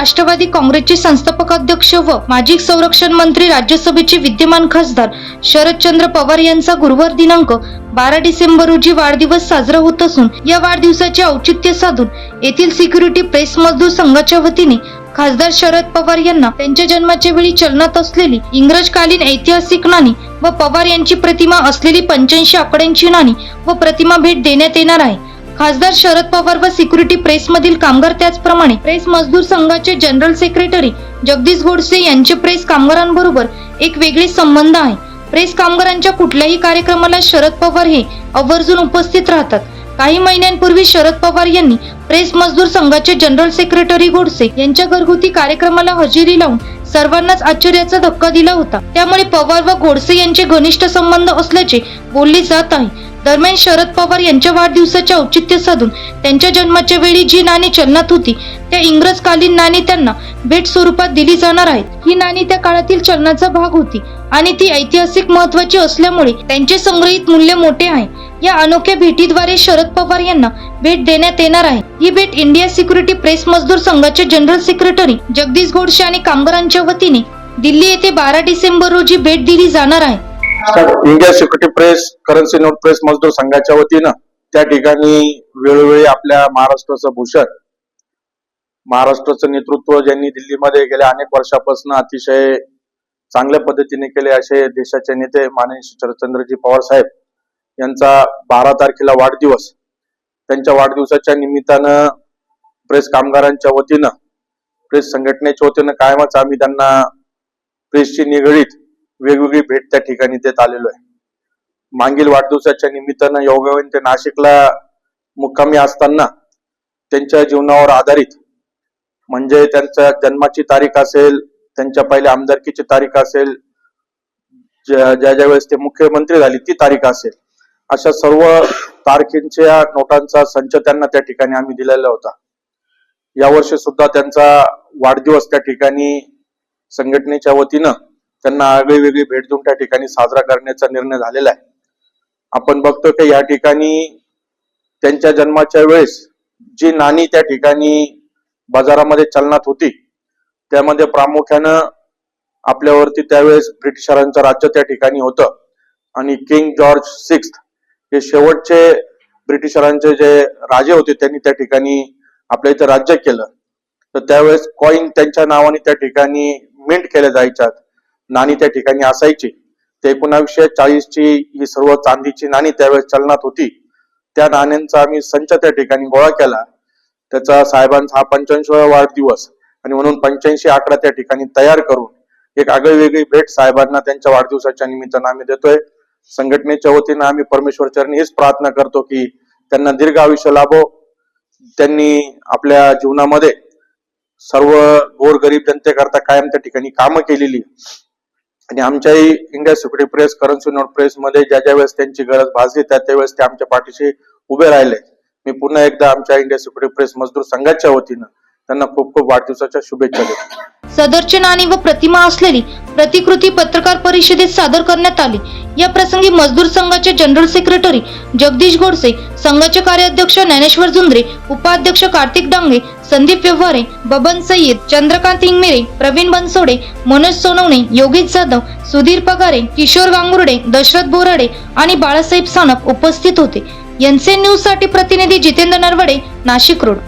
राष्ट्रवादी काँग्रेसचे संस्थापक अध्यक्ष व माजी संरक्षण मंत्री राज्यसभेचे विद्यमान खासदार शरदचंद्र पवार यांचा गुरुवार दिनांक बारा डिसेंबर रोजी वाढदिवस साजरा होत असून या वाढदिवसाचे औचित्य साधून येथील सिक्युरिटी प्रेस मजदूर संघाच्या वतीने खासदार शरद पवार यांना त्यांच्या जन्माच्या वेळी चलनात असलेली इंग्रजकालीन ऐतिहासिक नाणी व पवार यांची प्रतिमा असलेली पंच्याऐंशी आकड्यांची नाणी व प्रतिमा भेट देण्यात येणार आहे. खासदार शरद पवार व सिक्युरिटी प्रेस मधील कामगार त्याचप्रमाणे प्रेस मजदूर संघाचे जनरल सेक्रेटरी जगदीश गोडसे यांचे प्रेस कामगारांबरोबर एक वेगळे संबंध आहे. प्रेस कामगारांच्या कुठल्याही कार्यक्रमाला शरद पवार हे आवर्जून उपस्थित राहतात. काही महिन्यांपूर्वी शरद पवार यांनी प्रेस मजदूर संघाचे जनरल सेक्रेटरी गोडसे यांच्या घरगुती कार्यक्रमाला हजेरी लावून सर्वांनाच आश्चर्याचा धक्का दिला होता. त्यामुळे पवार व गोडसे यांचे घनिष्ठ संबंध असल्याचे बोलले जात आहे. दरम्यान शरद पवार यांच्या वाढदिवसाचे औचित्य साधून त्यांच्या जन्माच्या वेळी जी नाणी चलनात होती त्या इंग्रजकालीन नाणी त्यांना भेट स्वरूपात दिली जाणार आहेत. ही नाणी त्या काळातील चलनाचा भाग होती आणि ती ऐतिहासिक महत्वाची असल्यामुळे त्यांचे संग्रहित मूल्य मोठे आहे. या अनोख्या भेटीद्वारे शरद पवार यांना भेट देण्यात येणार आहे. ही भेट इंडिया सिक्युरिटी प्रेस मजदूर संघाचे जनरल सेक्रेटरी जगदीश गोडसे आणि कामगारांच्या वतीने दिल्ली येथे बारा डिसेंबर रोजी भेट दिली जाणार आहे. India security press currency note press मजदूर संघाच्या वतीनं त्या ठिकाणी वेळोवेळी आपल्या महाराष्ट्राचं भूषण महाराष्ट्राचं नेतृत्व ज्यांनी दिल्लीमध्ये गेल्या अनेक वर्षापासून अतिशय चांगल्या पद्धतीने केले असे देशाचे नेते माननीय शरदचंद्रजी पवार साहेब यांचा बारा तारखेला वाढदिवस. त्यांच्या वाढदिवसाच्या निमित्तानं प्रेस कामगारांच्या वतीनं प्रेस संघटनेच्या वतीनं कायमच आम्ही त्यांना प्रेसशी निगडीत वेगवेगळी भेट त्या ठिकाणी देत आलेलो आहे. मागील वाढदिवसाच्या निमित्तानं योगावेन ते नाशिकला मुक्कामी असताना त्यांच्या जीवनावर आधारित म्हणजे त्यांच्या जन्माची तारीख असेल त्यांच्या पहिल्या आमदारकीची तारीख असेल ज्या ज्या वेळेस ते मुख्यमंत्री झाले ती तारीख असेल अशा सर्व तारखेंच्या नोटांचा संच त्यांना त्या ठिकाणी आम्ही दिलेला होता. यावर्षी सुद्धा त्यांचा वाढदिवस त्या ठिकाणी संघटनेच्या वतीनं त्यांना आगळी वेगळी भेट देऊन त्या ठिकाणी साजरा करण्याचा निर्णय झालेला आहे. आपण बघतो की या ठिकाणी त्यांच्या जन्माच्या वेळेस जी नाणी त्या ठिकाणी बाजारामध्ये चलनात होती त्यामध्ये प्रामुख्यानं आपल्यावरती त्यावेळेस ब्रिटिशरांचं राज्य त्या ठिकाणी होतं आणि किंग जॉर्ज सिक्स्थ हे शेवटचे ब्रिटिशरांचे जे राजे होते त्यांनी त्या ठिकाणी आपल्या इथे राज्य केलं. तर त्यावेळेस कॉईन त्यांच्या नावाने त्या ठिकाणी मिंट केल्या जायच्यात. नाणी त्या ठिकाणी असायची. ते एकोणावीसशे चाळीसची ही सर्व चांदीची नाणी त्यावेळेस चलनात होती. त्या नाण्यांचा आम्ही संच त्या ठिकाणी गोळा केला. त्याचा साहेबांचा हा पंच्याऐंशीवा वाढदिवस आणि म्हणून पंच्याऐंशी आकडा त्या ठिकाणी तयार करून एक आगळी वेगळी भेट साहेबांना त्यांच्या वाढदिवसाच्या निमित्तानं आम्ही देतोय. संघटनेच्या वतीनं आम्ही परमेश्वर चरणी हेच प्रार्थना करतो की त्यांना दीर्घ आयुष्य लाभो. त्यांनी आपल्या जीवनामध्ये सर्व गोरगरीब जनतेकरता कायम त्या ठिकाणी कामं केलेली. आणि आमच्याही India security press currency note press मध्ये ज्या ज्या वेळेस त्यांची गरज भासली त्या त्यावेळेस ते आमच्या पाठीशी उभे राहिले. मी पुन्हा एकदा आमच्या इंडिया सिक्युरिटी प्रेस मजदूर संघाच्या वतीनं त्यांना खूप खूप वाढदिवसाच्या शुभेच्छा देतो. सदरची नाणी व प्रतिमा असलेली प्रतिकृती पत्रकार परिषदेत सादर करण्यात आली. या प्रसंगी मजदूर संघाचे जनरल सेक्रेटरी जगदीश गोडसे संघाचे कार्याध्यक्ष ज्ञानेश्वर जुंद्रे उपाध्यक्ष कार्तिक डांगे संदीप व्यवहारे बबन सय्यद चंद्रकांत इंगमिरे प्रवीण बनसोडे मनोज सोनवणे योगेश जाधव सुधीर पगारे किशोर गांगुर्डे दशरथ बोराडे आणि बाळासाहेब सानप उपस्थित होते. एनसीएन न्यूजसाठी प्रतिनिधी जितेंद्र नरवडे नाशिक रोड.